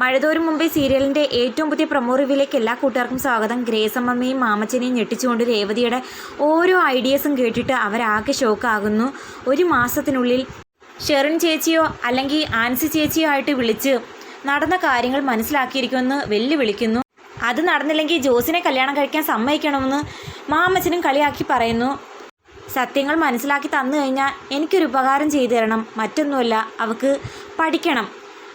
മഴതോരും മുമ്പേ സീരിയലിന്റെ ഏറ്റവും പുതിയ പ്രൊമോ റിവ്യൂലേക്ക് എല്ലാ കൂട്ടുകാർക്കും സ്വാഗതം. ഗ്രേസമ്മയും മാമച്ചനെയും ഞെട്ടിച്ചുകൊണ്ട് രേവതിയുടെ ഓരോ ഐഡിയസും കേട്ടിട്ട് അവരാകെ ഷോക്കാകുന്നു. ഒരു മാസത്തിനുള്ളിൽ ഷെറിൻ ചേച്ചിയോ അല്ലെങ്കിൽ ആൻസി ചേച്ചിയോ ആയിട്ട് വിളിച്ച് നടന്ന കാര്യങ്ങൾ മനസ്സിലാക്കിയിരിക്കുമെന്ന് വെല്ലുവിളിക്കുന്നു. അത് നടന്നില്ലെങ്കിൽ ജോസിനെ കല്യാണം കഴിക്കാൻ സമ്മതിക്കണമെന്ന് മാമച്ചനും കളിയാക്കി പറയുന്നു. സത്യങ്ങൾ മനസ്സിലാക്കി തന്നു കഴിഞ്ഞാൽ എനിക്കൊരു ഉപകാരം ചെയ്തു തരണം. മറ്റൊന്നുമല്ല അവക്ക് പഠിക്കണം.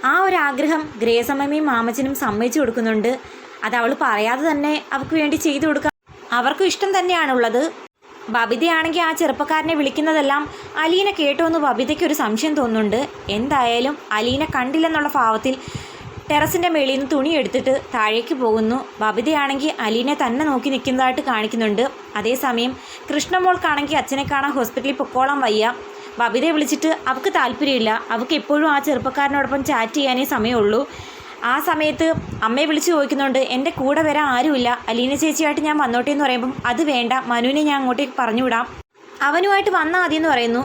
ആ ഒരു ആഗ്രഹം ഗ്രേസമ്മയും മാമച്ചനും സമ്മതിച്ചു കൊടുക്കുന്നുണ്ട്. അത് അവൾ പറയാതെ തന്നെ അവൾക്ക് വേണ്ടി ചെയ്തു കൊടുക്കാം. അവർക്കും ഇഷ്ടം തന്നെയാണുള്ളത്. ബബിതയാണെങ്കിൽ ആ ചെറുപ്പക്കാരനെ വിളിക്കുന്നതെല്ലാം അലീന കേട്ടോ എന്ന് ബബിതയ്ക്ക് ഒരു സംശയം തോന്നുന്നുണ്ട്. എന്തായാലും അലീന കണ്ടില്ലെന്നുള്ള ഭാവത്തിൽ ടെറസിന്റെ മേളിൽ നിന്ന് തുണി എടുത്തിട്ട് താഴേക്ക് പോകുന്നു. ബബിതയാണെങ്കിൽ അലീനെ തന്നെ നോക്കി നിൽക്കുന്നതായിട്ട് കാണിക്കുന്നുണ്ട്. അതേസമയം കൃഷ്ണമോൾക്കാണെങ്കിൽ അച്ഛനെ കാണാൻ ഹോസ്പിറ്റലിൽ പൊക്കോളാൻ വയ്യ. ബബിതയെ വിളിച്ചിട്ട് അവൾക്ക് താല്പര്യമില്ല. അവൾക്ക് എപ്പോഴും ആ ചെറുപ്പക്കാരനോടൊപ്പം ചാറ്റ് ചെയ്യാനേ സമയമുള്ളൂ. ആ സമയത്ത് അമ്മയെ വിളിച്ച് ചോദിക്കുന്നുണ്ട് എന്റെ കൂടെ വരാൻ ആരുമില്ല. അലീന ചേച്ചിയായിട്ട് ഞാൻ വന്നോട്ടെ എന്ന് പറയുമ്പം അത് വേണ്ട മനുവിനെ ഞാൻ അങ്ങോട്ടേക്ക് പറഞ്ഞു വിടാം അവനുമായിട്ട് വന്നാൽ മതി എന്ന് പറയുന്നു.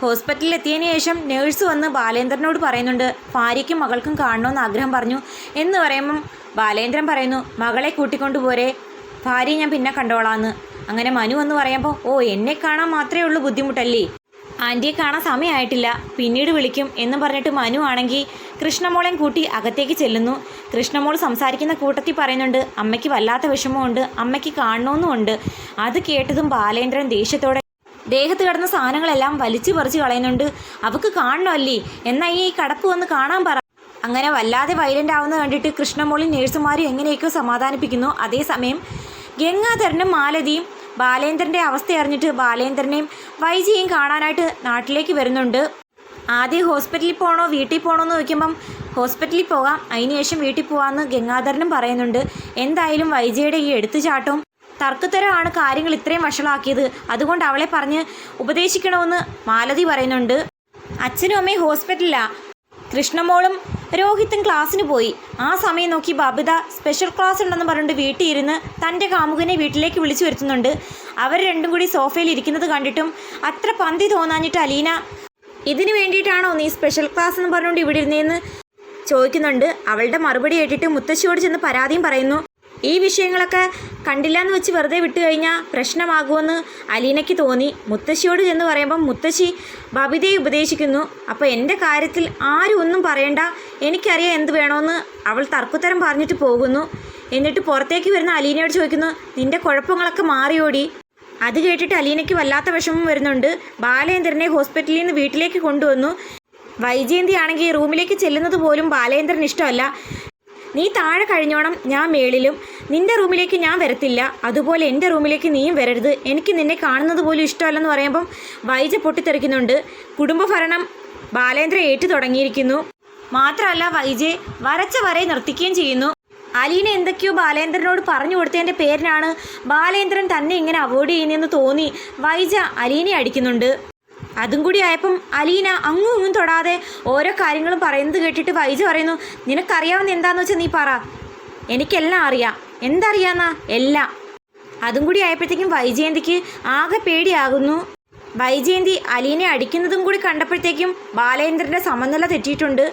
ഹോസ്പിറ്റലിൽ എത്തിയതിന് ശേഷം നേഴ്സ് വന്ന് ബാലേന്ദ്രനോട് പറയുന്നുണ്ട് ഭാര്യയ്ക്കും മകൾക്കും കാണണമെന്ന് ആഗ്രഹം പറഞ്ഞു. എന്ന് പറയുമ്പം ബാലേന്ദ്രൻ പറയുന്നു മകളെ കൂട്ടിക്കൊണ്ടു പോരെ. ഭാര്യയെ ഞാൻ പിന്നെ കണ്ടോളാന്ന്. അങ്ങനെ മനു എന്ന് പറയുമ്പോൾ ഓ എന്നെ കാണാൻ മാത്രമേ ഉള്ളൂ ബുദ്ധിമുട്ടല്ലേ? ആന്റിയെ കാണാൻ സമയമായിട്ടില്ല. പിന്നീട് വിളിക്കും എന്ന് പറഞ്ഞിട്ട് മനു ആണെങ്കിൽ കൃഷ്ണമോളെയും കൂട്ടി അകത്തേക്ക് ചെല്ലുന്നു. കൃഷ്ണമോൾ സംസാരിക്കുന്ന കൂട്ടത്തിൽ പറയുന്നുണ്ട് അമ്മയ്ക്ക് വല്ലാത്ത വിഷമമുണ്ട് അമ്മയ്ക്ക് കാണണമെന്നുമുണ്ട് അത് കേട്ടതും ബാലേന്ദ്രൻ ദേഷ്യത്തോടെ ദേഹത്ത് കിടന്ന സാധനങ്ങളെല്ലാം വലിച്ചു പറിച്ചു കളയുന്നുണ്ട്. അവക്ക് കാണണമല്ലേ എന്നാൽ ഈ കടപ്പ് വന്ന് കാണാൻ പറ. അങ്ങനെ വല്ലാതെ വയലന്റ് ആവുന്ന കണ്ടിട്ട് കൃഷ്ണമോളി നേഴ്സുമാരും എങ്ങനെയൊക്കെയോ സമാധാനിപ്പിക്കുന്നു. അതേസമയം ഗംഗാധരനും മാലതിയും ബാലേന്ദ്രന്റെ അവസ്ഥ അറിഞ്ഞിട്ട് ബാലേന്ദ്രനെയും വൈജിയെയും കാണാനായിട്ട് നാട്ടിലേക്ക് വരുന്നുണ്ട്. ആദ്യം ഹോസ്പിറ്റലിൽ പോകണോ വീട്ടിൽ പോകണോ എന്ന് ചോദിക്കുമ്പം ഹോസ്പിറ്റലിൽ പോകാം അതിനുശേഷം വീട്ടിൽ പോകാമെന്ന് ഗംഗാധരനും പറയുന്നുണ്ട്. എന്തായാലും വൈജയുടെ ഈ എടുത്തുചാട്ടവും തർക്കത്തരമാണ് കാര്യങ്ങൾ ഇത്രയും വഷളാക്കിയത്. അതുകൊണ്ട് അവളെ പറഞ്ഞ് ഉപദേശിക്കണമെന്ന് മാലതി പറയുന്നുണ്ട്. അച്ഛനും അമ്മയും ഹോസ്പിറ്റലിലാണ് കൃഷ്ണമോളും രോഹിത്തും ക്ലാസ്സിന് പോയി. ആ സമയം നോക്കി ബബിത സ്പെഷ്യൽ ക്ലാസ് ഉണ്ടെന്ന് പറഞ്ഞിട്ട് വീട്ടിൽ ഇരുന്ന് തന്റെ കാമുകനെ വീട്ടിലേക്ക് വിളിച്ചു വരുത്തുന്നുണ്ട്. അവർ രണ്ടും കൂടി സോഫയിൽ ഇരിക്കുന്നത് കണ്ടിട്ടും അത്ര പന്തി തോന്നാഞ്ഞിട്ട് അലീന ഇതിനു വേണ്ടിയിട്ടാണോ നീ സ്പെഷ്യൽ ക്ലാസ് എന്ന് പറഞ്ഞുകൊണ്ട് ഇവിടെ ഇരുന്നേന്ന്? ചോദിക്കുന്നുണ്ട്. അവളുടെ മറുപടി കേട്ടിട്ട് മുത്തശ്ശിയോട് ചെന്ന് പരാതിയും പറയുന്നു. ഈ വിഷയങ്ങളൊക്കെ കണ്ടില്ല എന്ന് വെച്ച് വെറുതെ വിട്ടു കഴിഞ്ഞാൽ പ്രശ്നമാകുമെന്ന് അലീനയ്ക്ക് തോന്നി. മുത്തശ്ശിയോട് ചെന്ന് പറയുമ്പം മുത്തശ്ശി ബബിതയെ ഉപദേശിക്കുന്നു. അപ്പോൾ എന്റെ കാര്യത്തിൽ ആരും ഒന്നും പറയണ്ട. എനിക്കറിയാം എന്ത് വേണമെന്ന് അവൾ തർക്കുത്തരം പറഞ്ഞിട്ട് പോകുന്നു. എന്നിട്ട് പുറത്തേക്ക് വരുന്ന അലീനയോട് ചോദിക്കുന്നു നിന്റെ കുഴപ്പങ്ങളൊക്കെ മാറിയോടി? അത് കേട്ടിട്ട് അലീനയ്ക്ക് വല്ലാത്ത വിഷമം വരുന്നുണ്ട്. ബാലേന്ദ്രനെ ഹോസ്പിറ്റലിൽ നിന്ന് വീട്ടിലേക്ക് കൊണ്ടുവന്നു. വൈജയന്തി ആണെങ്കിൽ റൂമിലേക്ക് ചെല്ലുന്നത് പോലും ബാലേന്ദ്രൻ ഇഷ്ടമല്ല. നീ താഴെ കഴിഞ്ഞോണം ഞാൻ മേളിലും. നിന്റെ റൂമിലേക്ക് ഞാൻ വരത്തില്ല. അതുപോലെ എന്റെ റൂമിലേക്ക് നീയും വരരുത്. എനിക്ക് നിന്നെ കാണുന്നത് പോലും ഇഷ്ടമല്ലെന്ന് പറയുമ്പം വൈജ പൊട്ടിത്തെറിക്കുന്നുണ്ട്. കുടുംബഭരണം ബാലേന്ദ്ര ഏറ്റു തുടങ്ങിയിരിക്കുന്നു. മാത്രമല്ല വൈജയെ വരച്ച വരെ നിർത്തിക്കുകയും ചെയ്യുന്നു. അലീന എന്തൊക്കെയോ ബാലേന്ദ്രനോട് പറഞ്ഞു കൊടുത്തതിന്റെ പേരിനാണ് ബാലേന്ദ്രൻ തന്നെ ഇങ്ങനെ അവോയ്ഡ് ചെയ്യുന്നതെന്ന് തോന്നി. വൈജ അലീനെ അടിക്കുന്നുണ്ട്. അതും കൂടി ആയപ്പം അലീന അങ്ങും ഇങ്ങും തൊടാതെ ഓരോ കാര്യങ്ങളും പറയുന്നത് കേട്ടിട്ട് വൈജ പറയുന്നു നിനക്കറിയാവുന്ന എന്താന്ന് വെച്ചാൽ നീ പറ. എനിക്കെല്ലാം അറിയാം. എന്തറിയാന്നാ? എല്ലാം. അതും കൂടി ആയപ്പോഴത്തേക്കും വൈജയന്തിക്ക് ആകെ പേടിയാകുന്നു. വൈജയന്തി അലീനെ അടിക്കുന്നതും കൂടി കണ്ടപ്പോഴത്തേക്കും ബാലേന്ദ്രന്റെ സമനില തെറ്റിയിട്ടുണ്ട്.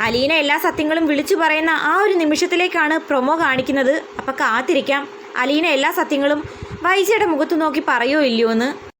അലീന എല്ലാ സത്യങ്ങളും വിളിച്ചു പറയുന്ന ആ ഒരു നിമിഷത്തിലേക്കാണ് പ്രൊമോ കാണിക്കുന്നത്. അപ്പോൾ കാത്തിരിക്കാം. അലീന എല്ലാ സത്യങ്ങളും വൈജയുടെ മുഖത്ത് നോക്കി പറയോ ഇല്ലയോ എന്ന്